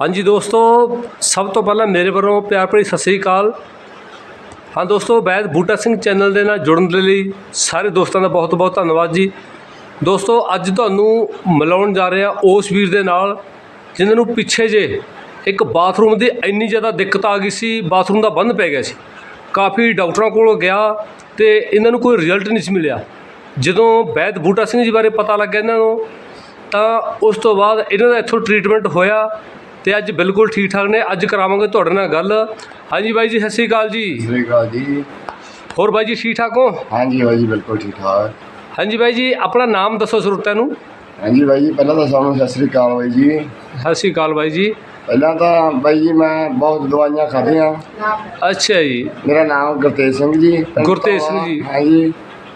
ਹਾਂਜੀ ਦੋਸਤੋ, ਸਭ ਤੋਂ ਪਹਿਲਾਂ ਮੇਰੇ ਵੱਲੋਂ ਪਿਆਰ ਭਰੀ ਸਤਿ ਸ੍ਰੀ ਅਕਾਲ। ਹਾਂ ਦੋਸਤੋ, ਵੈਦ ਬੂਟਾ ਸਿੰਘ ਚੈਨਲ ਦੇ ਨਾਲ ਜੁੜਨ ਦੇ ਲਈ ਸਾਰੇ ਦੋਸਤਾਂ ਦਾ ਬਹੁਤ ਬਹੁਤ ਧੰਨਵਾਦ ਜੀ। ਦੋਸਤੋ, ਅੱਜ ਤੁਹਾਨੂੰ ਮਿਲਾਉਣ ਜਾ ਰਹੇ ਹਾਂ ਉਸ ਵੀਰ ਦੇ ਨਾਲ, ਜਿਨ੍ਹਾਂ ਨੂੰ ਪਿੱਛੇ ਜੇ ਇੱਕ ਬਾਥਰੂਮ ਦੀ ਇੰਨੀ ਜ਼ਿਆਦਾ ਦਿੱਕਤ ਆ ਗਈ ਸੀ, ਬਾਥਰੂਮ ਦਾ ਬੰਦ ਪੈ ਗਿਆ ਸੀ। ਕਾਫੀ ਡਾਕਟਰਾਂ ਕੋਲ ਗਿਆ ਤੇ ਇਹਨਾਂ ਨੂੰ ਕੋਈ ਰਿਜ਼ਲਟ ਨਹੀਂ ਸੀ ਮਿਲਿਆ। ਜਦੋਂ ਵੈਦ ਬੂਟਾ ਸਿੰਘ ਜੀ ਬਾਰੇ ਪਤਾ ਲੱਗਿਆ ਇਹਨਾਂ ਨੂੰ, ਤਾਂ ਉਸ ਤੋਂ ਬਾਅਦ ਇਹਨਾਂ ਦਾ ਇੱਥੋਂ ਟ੍ਰੀਟਮੈਂਟ ਹੋਇਆ। ਤੇ ਅੱਜ ਬਿਲਕੁਲ ਠੀਕ ਠਾਕ ਨੇ। ਅੱਜ ਕਰਾਵਾਂਗੇ ਤੁਹਾਡੇ ਨਾਲ ਗੱਲ। ਹਾਂਜੀ ਬਾਈ ਜੀ ਸਤਿ ਸ਼੍ਰੀ ਅਕਾਲ ਜੀ। ਸਤਿ ਸ਼੍ਰੀ ਅਕਾਲ ਜੀ। ਹੋਰ ਬਾਈ ਜੀ ਠੀਕ ਠਾਕ ਹੋ? ਹਾਂਜੀ ਬਾਈ ਜੀ ਬਿਲਕੁਲ ਠੀਕ ਠਾਕ ਹਾਂਜੀ ਬਾਈ ਜੀ ਆਪਣਾ ਨਾਮ ਦੱਸੋ ਸਰੋਤਿਆਂ ਨੂੰ। ਹਾਂਜੀ ਬਾਈ ਜੀ ਪਹਿਲਾਂ ਤਾਂ ਸਾਨੂੰ ਸਤਿ ਸ਼੍ਰੀ ਅਕਾਲ ਬਾਈ ਜੀ। ਸਤਿ ਸ਼੍ਰੀ ਅਕਾਲ ਬਾਈ ਜੀ। ਪਹਿਲਾਂ ਤਾਂ ਬਾਈ ਜੀ ਮੈਂ ਬਹੁਤ ਦਵਾਈਆਂ ਖਾਧੀਆਂ। ਅੱਛਾ ਜੀ। ਮੇਰਾ ਨਾਮ ਗੁਰਤੇਜ ਸਿੰਘ ਜੀ। ਗੁਰਤੇਜ ਸਿੰਘ ਜੀ। ਹਾਂਜੀ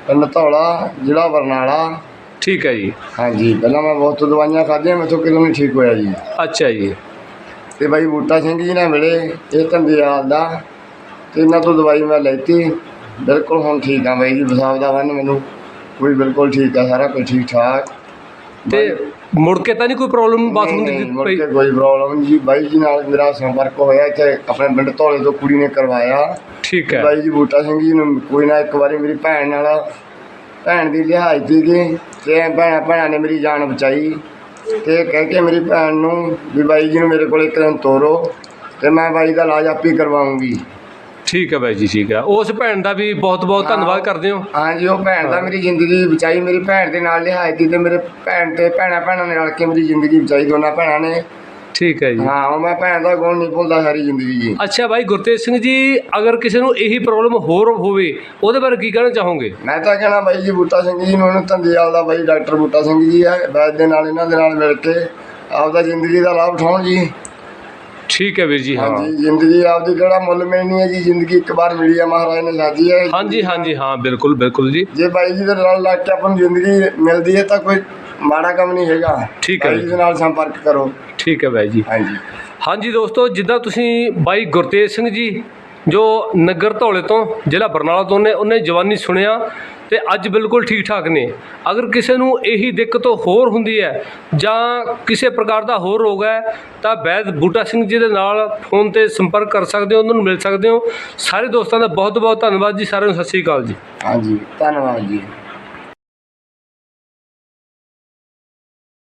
ਪਿੰਡ ਧੌਲਾ ਜ਼ਿਲ੍ਹਾ ਬਰਨਾਲਾ। ਠੀਕ ਹੈ ਜੀ। ਹਾਂਜੀ ਪਹਿਲਾਂ ਮੈਂ ਬਹੁਤ ਦਵਾਈਆਂ ਖਾਧੀਆਂ ਮੈਥੋਂ ਕਿਦੋਂ ਨਹੀਂ ਠੀਕ ਹੋਇਆ ਜੀ। ਅੱਛਾ ਜੀ। ਤੇ ਬਾਈ ਬੂਟਾ ਸਿੰਘ ਜੀ ਨਾਲ ਮਿਲੇ ਇਹ ਧੰਦਿਆਲ ਦਾ ਤੇ ਇਹਨਾਂ ਤੋਂ ਦਵਾਈ ਮੈਂ ਲੈਤੀ। ਬਿਲਕੁਲ ਹੁਣ ਠੀਕ ਆ ਬਾਈ ਜੀ ਬਸਾਬ ਦਾ ਵਨ ਮੈਨੂੰ ਕੋਈ ਬਿਲਕੁਲ ਠੀਕ ਆ ਸਾਰਾ ਕੁਝ ਠੀਕ ਠਾਕ। ਤੇ ਮੁੜ ਕੇ ਤਾਂ ਨਹੀਂ ਕੋਈ ਪ੍ਰੋਬਲਮ ਬਾਥਰੂਮ ਦੀ ਮੁੜ ਕੇ ਕੋਈ ਪ੍ਰੋਬਲਮ ਜੀ। ਬਾਈ ਜੀ ਨਾਲ ਮੇਰਾ ਸੰਪਰਕ ਹੋਇਆ ਇੱਥੇ ਆਪਣੇ ਪਿੰਡ ਧੌਲੇ ਤੋਂ ਕੁੜੀ ਨੇ ਕਰਵਾਇਆ। ਠੀਕ ਹੈ। ਬਾਈ ਜੀ ਬੂਟਾ ਸਿੰਘ ਜੀ ਨੂੰ ਕੋਈ ਨਾ ਇੱਕ ਵਾਰੀ ਮੇਰੀ ਭੈਣ ਨਾਲ ਭੈਣ ਦੀ ਲਿਹਾਜ਼ ਸੀਗੀ ਤੇ ਭੈਣਾਂ ਭੈਣਾਂ ਨੇ ਮੇਰੀ ਜਾਨ ਬਚਾਈ। ਤੇ ਕਹਿ ਕੇ ਮੇਰੀ ਭੈਣ ਨੂੰ ਵੀ ਬਾਈ ਜੀ ਨੂੰ ਮੇਰੇ ਕੋਲ ਇੱਕ ਦਿਨ ਤੋਰੋ ਤੇ ਮੈਂ ਬਾਈ ਦਾ ਇਲਾਜ ਆਪੇ ਕਰਵਾਉਂਗੀ। ਠੀਕ ਹੈ ਬਾਈ ਜੀ ਠੀਕ ਹੈ। ਉਸ ਭੈਣ ਦਾ ਵੀ ਬਹੁਤ ਬਹੁਤ ਧੰਨਵਾਦ ਕਰਦੇ ਹਾਂ। ਹਾਂਜੀ ਉਹ ਭੈਣ ਦਾ ਮੇਰੀ ਜ਼ਿੰਦਗੀ ਬਚਾਈ ਮੇਰੀ ਭੈਣ ਦੇ ਨਾਲ ਲਿਹਾਜ਼ ਸੀ ਤੇ ਮੇਰੇ ਭੈਣ ਤੇ ਭੈਣਾਂ ਭੈਣਾਂ ਨੇ ਰਲ ਕੇ ਮੇਰੀ ਜ਼ਿੰਦਗੀ ਬਚਾਈ ਦੋਨਾਂ ਭੈਣਾਂ ਨੇ। ਠੀਕ ਹੈ ਜੀ। ਹਾਂ ਉਹ ਮੈਂ ਭੈਣ ਦਾ ਗੁਣ ਨਹੀਂ ਭੁੱਲਦਾ ਸਾਰੀ ਜ਼ਿੰਦਗੀ ਜੀ। ਅੱਛਾ ਬਾਈ ਗੁਰਤੇਜ ਸਿੰਘ ਜੀ ਅਗਰ ਕਿਸੇ ਨੂੰ ਇਹੀ ਪ੍ਰੋਬਲਮ ਹੋਰ ਹੋਵੇ ਉਹਦੇ ਬਾਰੇ ਕੀ ਕਹਿਣਾ ਚਾਹੋਗੇ? ਮੈਂ ਤਾਂ ਕਹਿਣਾ ਬਾਈ ਜੀ ਬੂਟਾ ਸਿੰਘ ਜੀ ਨੂੰ ਉਹਨੂੰ ਦਾ ਬਾਈ ਡਾਕਟਰ ਬੂਟਾ ਸਿੰਘ ਜੀ ਹੈ ਵੈਦ ਦੇ ਨਾਲ ਇਹਨਾਂ ਦੇ ਨਾਲ ਮਿਲ ਕੇ ਆਪਦਾ ਜ਼ਿੰਦਗੀ ਦਾ ਲਾਭ ਉਠਾਉਣ ਜੀ। ਠੀਕ ਹੈ ਵੀਰ ਜੀ ਹਾਂ। ਹਾਂਜੀ ਜ਼ਿੰਦਗੀ ਆਪਦੀ ਕਿਹੜਾ ਮੁੱਲ ਮਿਲਣੀ ਹੈ ਜੀ ਜ਼ਿੰਦਗੀ ਇੱਕ ਵਾਰ ਮਿਲੀ ਹੈ ਮਹਾਰਾਜ ਨੇ ਸਾਜੀ ਹੈ। ਹਾਂਜੀ ਹਾਂਜੀ ਹਾਂ ਬਿਲਕੁਲ ਬਿਲਕੁਲ ਜੀ। ਜੇ ਬਾਈ ਜੀ ਦੇ ਨਾਲ ਲੱਗ ਕੇ ਆਪਾਂ ਨੂੰ ਜ਼ਿੰਦਗੀ ਮਿਲਦੀ ਹੈ ਤਾਂ ਕੋਈ ਮਾੜਾ ਕੰਮ ਨਹੀਂ ਹੈਗਾ। ਠੀਕ ਹੈ ਬਾਈ ਜੀ। ਦੇ ਨਾਲ ਸੰਪਰਕ ਕਰੋ। ਠੀਕ ਹੈ ਬਾਈ ਜੀ। ਹਾਂਜੀ। ਹਾਂਜੀ ਦੋਸਤੋ ਜਿੱਦਾਂ ਤੁਸੀਂ ਬਾਈ ਗੁਰਤੇਜ ਸਿੰਘ ਜੀ ਜੋ ਨਗਰ ਧੌਲੇ ਤੋਂ ਜ਼ਿਲ੍ਹਾ ਬਰਨਾਲਾ ਤੋਂ ਨੇ ਉਹਨੇ ਜਵਾਨੀ ਸੁਣਿਆ ਤੇ ਅੱਜ ਬਿਲਕੁਲ ਠੀਕ ਠਾਕ ਨੇ। ਅਗਰ ਕਿਸੇ ਨੂੰ ਇਹੀ ਦਿੱਕਤ ਹੋਰ ਹੁੰਦੀ ਹੈ ਜਾਂ ਕਿਸੇ ਪ੍ਰਕਾਰ ਦਾ ਹੋਰ ਰੋਗ ਹੈ ਤਾਂ ਵੈਦ ਬੂਟਾ ਸਿੰਘ ਜੀ ਦੇ ਨਾਲ ਫੋਨ ਤੇ ਸੰਪਰਕ ਕਰ ਸਕਦੇ ਹੋ ਉਹਨਾਂ ਨੂੰ ਮਿਲ ਸਕਦੇ ਹੋ। ਸਾਰੇ ਦੋਸਤਾਂ ਦਾ ਬਹੁਤ ਬਹੁਤ ਧੰਨਵਾਦ ਜੀ ਸਾਰਿਆਂ ਨੂੰ ਸਤਿ ਸ਼੍ਰੀ ਅਕਾਲ ਜੀ। ਹਾਂਜੀ ਧੰਨਵਾਦ ਜੀ।